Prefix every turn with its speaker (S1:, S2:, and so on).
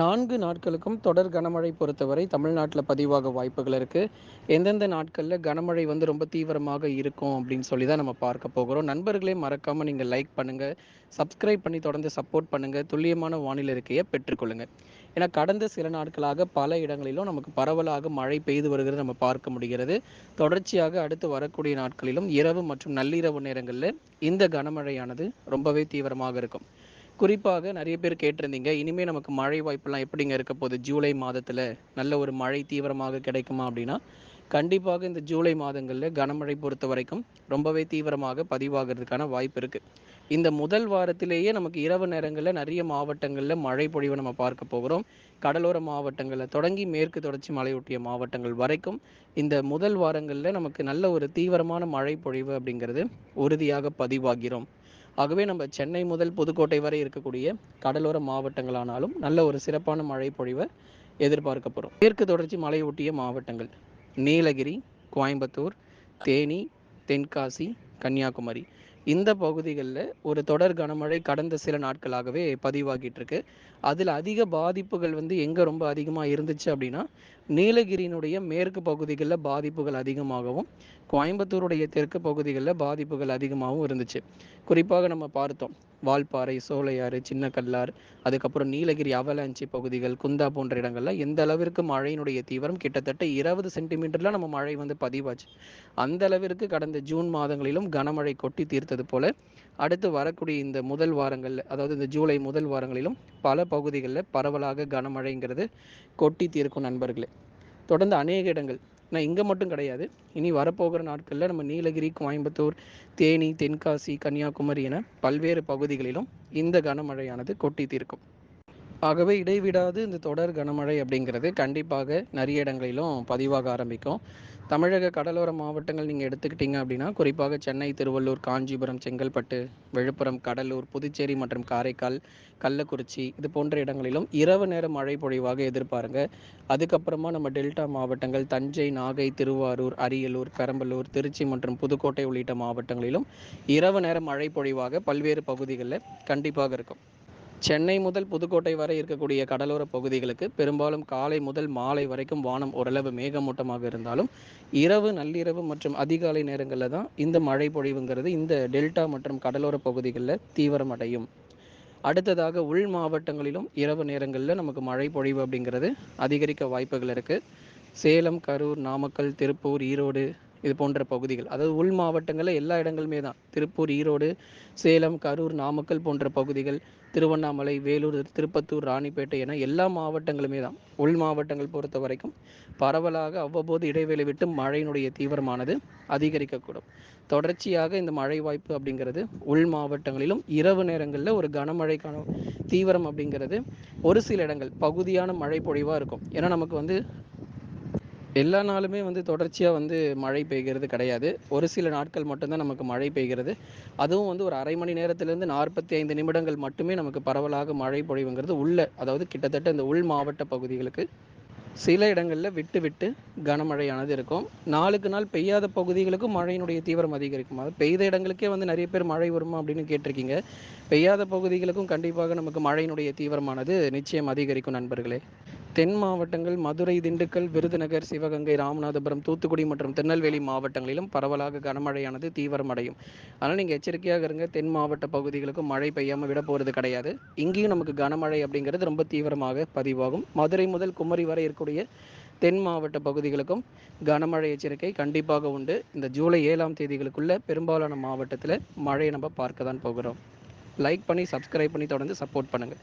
S1: நான்கு நாட்களுக்கும் தொடர் கனமழை பொறுத்தவரை தமிழ்நாட்டில் பதிவாக வாய்ப்புகள் இருக்குது எந்தெந்த நாட்களில் கனமழை வந்து ரொம்ப தீவிரமாக இருக்கும் அப்படின்னு சொல்லி தான் நம்ம பார்க்க போகிறோம். நண்பர்களே மறக்காமல் நீங்கள் லைக் பண்ணுங்கள் சப்ஸ்கிரைப் பண்ணி தொடர்ந்து சப்போர்ட் பண்ணுங்கள் துல்லியமான வானிலை இருக்கையை பெற்றுக்கொள்ளுங்கள் ஏன்னா கடந்த சில நாட்களாக பல இடங்களிலும் நமக்கு பரவலாக மழை பெய்து வருகிறது நம்ம பார்க்க முடிகிறது. தொடர்ச்சியாக அடுத்து வரக்கூடிய நாட்களிலும் இரவு மற்றும் நள்ளிரவு நேரங்களில் இந்த கனமழையானது ரொம்பவே தீவிரமாக இருக்கும். குறிப்பாக நிறைய பேர் கேட்டிருந்தீங்க. இனிமேல் நமக்கு மழை வாய்ப்பெல்லாம் எப்படிங்க இருக்க போகுது? ஜூலை மாதத்தில் நல்ல ஒரு மழை தீவிரமாக கிடைக்குமா அப்படின்னா கண்டிப்பாக இந்த ஜூலை மாதங்களில் கனமழை பொறுத்த வரைக்கும் ரொம்பவே தீவிரமாக பதிவாகிறதுக்கான வாய்ப்பு இருக்குது இந்த முதல் வாரத்திலேயே நமக்கு இரவு நேரங்களில் நிறைய மாவட்டங்களில் மழை பொழிவை நம்ம பார்க்க போகிறோம். கடலோர மாவட்டங்களில் தொடங்கி மேற்கு தொடர்ச்சி மலையொட்டிய மாவட்டங்கள் வரைக்கும் இந்த முதல் வாரங்களில் நமக்கு நல்ல ஒரு தீவிரமான மழை பொழிவு அப்படிங்கிறது உறுதியாக பதிவாகிறோம். ஆகவே நம்ம சென்னை முதல் புதுக்கோட்டை வரை இருக்கக்கூடிய கடலோர மாவட்டங்களானாலும் நல்ல ஒரு சிறப்பான மழை பொழிவை எதிர்பார்க்கப்படும் மேற்கு தொடர்ச்சி மலையொட்டிய மாவட்டங்கள் நீலகிரி கோயம்புத்தூர் தேனி தென்காசி கன்னியாகுமரி. இந்த பகுதிகளில் ஒரு தொடர் கனமழை கடந்த சில நாட்களாகவே பதிவாகிட்டு இருக்கு அதில் அதிக பாதிப்புகள் வந்து எங்கே ரொம்ப அதிகமாக இருந்துச்சு அப்படின்னா நீலகிரியினுடைய மேற்கு பகுதிகளில் பாதிப்புகள் அதிகமாகவும் கோயம்புத்தூருடைய தெற்கு பகுதிகளில் பாதிப்புகள் அதிகமாகவும் இருந்துச்சு. குறிப்பாக நம்ம பார்த்தோம். வால்பாறை சோலையாறு சின்ன கல்லார் அதுக்கப்புறம் நீலகிரி அவலாஞ்சி பகுதிகள் குந்தா போன்ற இடங்கள்ல எந்த அளவிற்கு மழையினுடைய தீவிரம்? கிட்டத்தட்ட இருபது சென்டிமீட்டர்ல நம்ம மழை வந்து பதிவாச்சு. அந்த அளவிற்கு கடந்த ஜூன் மாதங்களிலும் கனமழை கொட்டி தீர்த்தது போல அடுத்து வரக்கூடிய இந்த முதல் வாரங்களில் அதாவது இந்த ஜூலை முதல் வாரங்களிலும் பல பகுதிகளில் பரவலாக கனமழைங்கிறது கொட்டி தீர்க்கும் நண்பர்களே. தொடர்ந்து அநேக இடங்கள் ஆனால் இங்கே மட்டும் கிடையாது. இனி வரப்போகிற நாட்களில் நம்ம நீலகிரி கோயம்புத்தூர் தேனி தென்காசி கன்னியாகுமரி என பல்வேறு பகுதிகளிலும் இந்த கனமழையானது கொட்டி தீர்க்கும். ஆகவே இடைவிடாது இந்த தொடர் கனமழை அப்படிங்கிறது கண்டிப்பாக நிறைய இடங்களிலும் பதிவாக ஆரம்பிக்கும். தமிழக கடலோர மாவட்டங்கள் நீங்கள் எடுத்துக்கிட்டீங்க அப்படின்னா குறிப்பாக சென்னை திருவள்ளூர் காஞ்சிபுரம் செங்கல்பட்டு விழுப்புரம் கடலூர் புதுச்சேரி மற்றும் காரைக்கால் கள்ளக்குறிச்சி இது போன்ற இடங்களிலும் இரவு நேர மழை பொழிவாக எதிர்பாருங்க. அதுக்கப்புறமா நம்ம டெல்டா மாவட்டங்கள் தஞ்சை நாகை திருவாரூர் அரியலூர் பெரம்பலூர் திருச்சி மற்றும் புதுக்கோட்டை உள்ளிட்ட மாவட்டங்களிலும் இரவு நேர மழை பொழிவாக பல்வேறு பகுதிகளில் கண்டிப்பாக இருக்கும். சென்னை முதல் புதுக்கோட்டை வரை இருக்கக்கூடிய கடலோர பகுதிகளுக்கு பெரும்பாலும் காலை முதல் மாலை வரைக்கும் வானம் ஓரளவு மேகமூட்டமாக இருந்தாலும் இரவு நள்ளிரவு மற்றும் அதிகாலை நேரங்களில் தான் இந்த மழை பொழிவுங்கிறது இந்த டெல்டா மற்றும் கடலோர பகுதிகளில் தீவிரமடையும் அடுத்ததாக உள் மாவட்டங்களிலும் இரவு நேரங்களில் நமக்கு மழை பொழிவு அப்படிங்கிறது அதிகரிக்க வாய்ப்புகள் இருக்குது சேலம் கரூர் நாமக்கல் திருப்பூர் ஈரோடு இது போன்ற பகுதிகள். அதாவது உள் மாவட்டங்களில் எல்லா இடங்களுமே தான். திருப்பூர் ஈரோடு சேலம் கரூர் நாமக்கல் போன்ற பகுதிகள் திருவண்ணாமலை வேலூர் திருப்பத்தூர் ராணிப்பேட்டை என எல்லா மாவட்டங்களுமே தான். உள் மாவட்டங்கள் பொறுத்த வரைக்கும் பரவலாக அவ்வப்போது இடைவெளி விட்டு மழையினுடைய தீவிரமானது அதிகரிக்கக்கூடும். தொடர்ச்சியாக இந்த மழை வாய்ப்பு அப்படிங்கிறது உள் மாவட்டங்களிலும் இரவு நேரங்களில் ஒரு கனமழைக்கான தீவிரம் அப்படிங்கிறது ஒரு சில இடங்கள் பகுதியான மழை பொழிவாக இருக்கும். ஏன்னா நமக்கு வந்து எல்லா நாளுமே வந்து தொடர்ச்சியாக வந்து மழை பெய்கிறது கிடையாது. ஒரு சில நாட்கள் மட்டும்தான் நமக்கு மழை பெய்கிறது. அதுவும் வந்து ஒரு அரை மணி நேரத்திலேருந்து நாற்பத்தி ஐந்து நிமிடங்கள் மட்டுமே நமக்கு பரவலாக மழை பொழிவுங்கிறது உள்ள அதாவது கிட்டத்தட்ட இந்த உள் மாவட்ட பகுதிகளுக்கு. சில இடங்களில் விட்டு விட்டு கனமழையானது இருக்கும். நாளுக்கு நாள் பெய்யாத பகுதிகளுக்கும் மழையினுடைய தீவிரம் அதிகரிக்கும். அது பெய்த இடங்களுக்கே வந்து நிறைய பேர் மழை வருமா அப்படின்னு கேட்டிருக்கீங்க. பெய்யாத பகுதிகளுக்கும் கண்டிப்பாக நமக்கு மழையினுடைய தீவிரமானது நிச்சயம் அதிகரிக்கும் நண்பர்களே. தென் மாவட்டங்கள் மதுரை திண்டுக்கல் விருதுநகர் சிவகங்கை ராமநாதபுரம் தூத்துக்குடி மற்றும் திருநெல்வேலி மாவட்டங்களிலும் பரவலாக கனமழையானது தீவிரமடையும். அதனால் நீங்கள் எச்சரிக்கையாக இருங்க. தென் மாவட்ட பகுதிகளுக்கும் மழை பெய்யாமல் விட போகிறது கிடையாது. இங்கேயும் நமக்கு கனமழை அப்படிங்கிறது ரொம்ப தீவிரமாக பதிவாகும். மதுரை முதல் குமரி வரை இருக்கக்கூடிய தென் மாவட்ட பகுதிகளுக்கும் கனமழை எச்சரிக்கை கண்டிப்பாக உண்டு. இந்த ஜூலை ஏழாம் தேதிகளுக்குள்ள பெரும்பாலான மாவட்டத்தில் மழையை நம்ம பார்க்க தான் போகிறோம். லைக் பண்ணி சப்ஸ்கிரைப் பண்ணி தொடர்ந்து சப்போர்ட் பண்ணுங்கள்